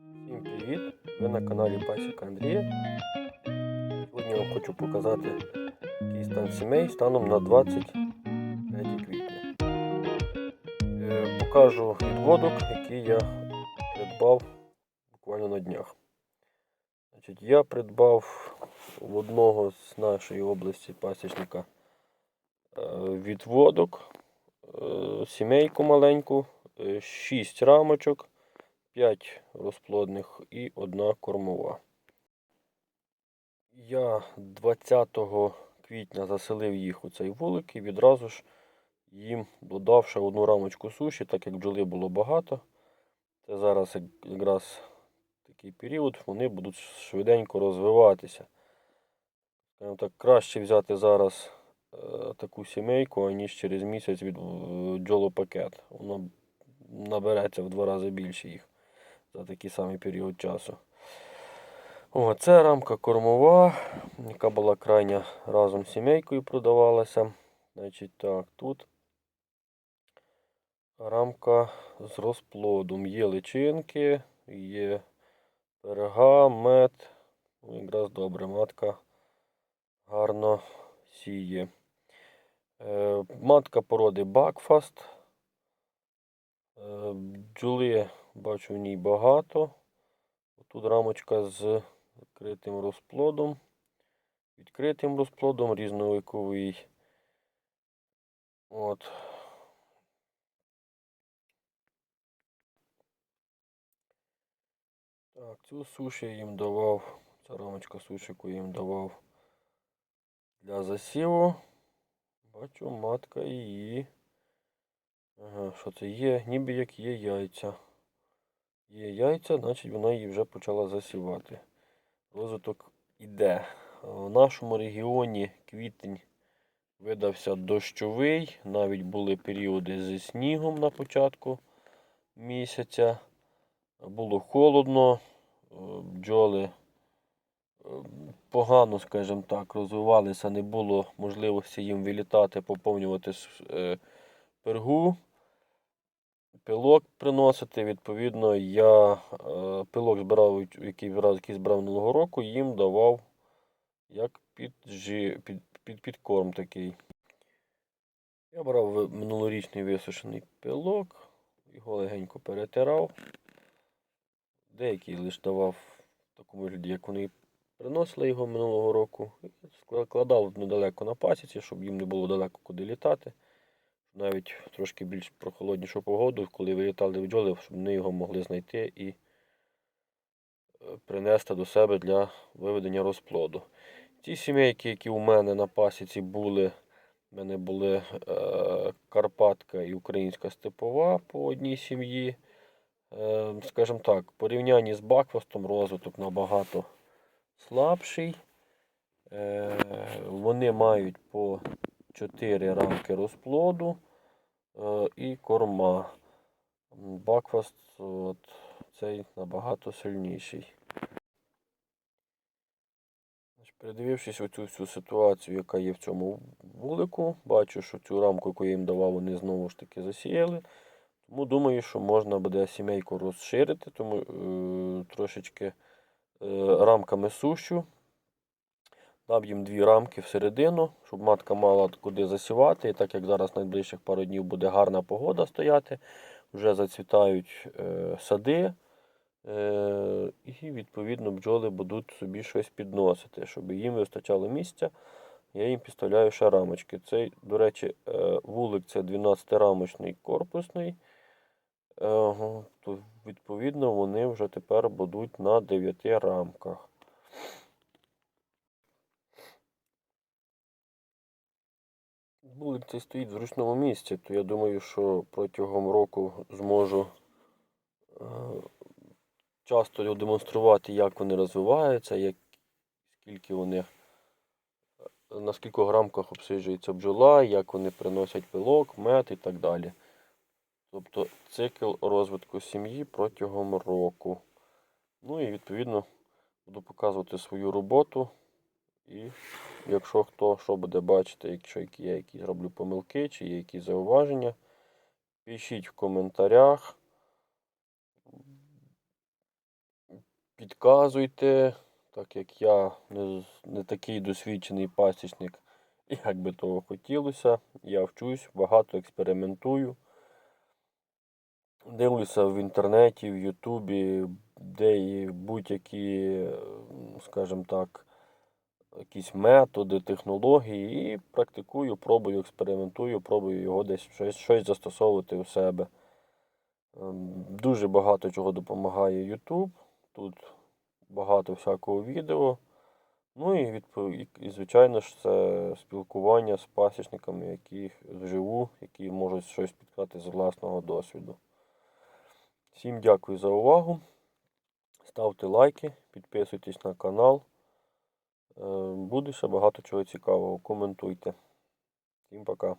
Всім привіт! Ви на каналі Пасіка Андрія. Сьогодні я вам хочу показати який стан сімей станом на 23 квітня. Е, Покажу відводок, який я придбав буквально на днях. Значить, я придбав в одного з нашої області пасічника е, відводок, е, сімейку маленьку, 6 рамочок. 5 розплодних і одна кормова. Я 20 квітня заселив їх у цей вулик і відразу ж їм додав ще одну рамочку суші, так як бджоли було багато. Це зараз якраз такий період, вони будуть швиденько розвиватися. Скажімо так, краще взяти зараз е, таку сімейку, аніж через місяць від е, бджолопакет. Воно набереться в два рази більше їх за такий самий період часу. О, це рамка кормова, яка була крайня разом з сімейкою продавалася. Значить так, тут рамка з розплодом. Є личинки, є перга, мед. Ну, якраз добре, матка гарно сіє. Е, матка породи Бакфаст. Е, бджоли Бачу в ній багато. Тут рамочка з відкритим розплодом. Відкритим розплодом різновиковий. От. Так, цю суші я їм давав. Ця рамочка сушику їм давав для засіву. Бачу, матка її. Ага, що це є? Ніби як є яйця. Є яйця, значить вона її вже почала засівати. Розвиток іде. В нашому регіоні квітень видався дощовий, навіть були періоди зі снігом на початку місяця. Було холодно, е, бджоли е, погано, скажімо так, розвивалися, не було можливості їм вилітати, поповнювати е, пергу пилок приносити. Відповідно, я е, пилок збирав, який раз який збирав минулого року, їм давав як під, під, під, підкорм такий. Я брав минулорічний висушений пилок, його легенько перетирав. Деякий лише давав в такому вигляді, як вони приносили його минулого року. Складав недалеко на пасіці, щоб їм не було далеко куди літати навіть трошки більш прохолоднішу погоду, коли вилітали бджоли, щоб вони його могли знайти і е, принести до себе для виведення розплоду. Ті сімейки, які у мене на пасіці були, в мене були е, Карпатка і Українська степова по одній сім'ї. Е, скажімо так, в порівнянні з Бакфастом розвиток набагато слабший. Е, вони мають по 4 рамки розплоду е, і корма. Бакфаст от, цей набагато сильніший. Значить, Передивившись оцю всю ситуацію, яка є в цьому вулику, бачу, що цю рамку, яку я їм давав, вони знову ж таки засіяли. Тому думаю, що можна буде сімейку розширити, тому е, трошечки е, рамками сущу. Дав їм дві рамки всередину, щоб матка мала куди засівати. І так як зараз найближчих пару днів буде гарна погода стояти, вже зацвітають е, сади. Е, і відповідно бджоли будуть собі щось підносити, щоб їм вистачало місця. Я їм підставляю ще рамочки. Цей, до речі, е, вулик це 12-рамочний корпусний. То, відповідно, вони вже тепер будуть на 9 рамках. Вулик цей стоїть в зручному місці, то я думаю, що протягом року зможу е, часто демонструвати, як вони розвиваються, як, скільки вони, е, на скількох рамках обсиджується бджола, як вони приносять пилок, мед і так далі. Тобто цикл розвитку сім'ї протягом року. Ну і відповідно буду показувати свою роботу. І якщо хто що буде бачити, якщо я якісь роблю помилки чи є якісь зауваження, пишіть в коментарях. підказуйте, так як я не, не такий досвідчений пасічник, як би того хотілося. Я вчусь, багато експериментую. Дивлюся в інтернеті, в Ютубі, де будь-які, е, скажімо так, якісь методи, технології і практикую, пробую, експериментую, пробую його десь щось, щось застосовувати у себе. Ем, Дуже багато чого допомагає YouTube. Тут багато всякого відео. Ну і, відпо- і, звичайно ж, це спілкування з пасічниками, які вживу, які можуть щось підказати з власного досвіду. Всім дякую за увагу. Ставте лайки, підписуйтесь на канал. Е, Буде ще багато чого цікавого. Коментуйте. Всім пока.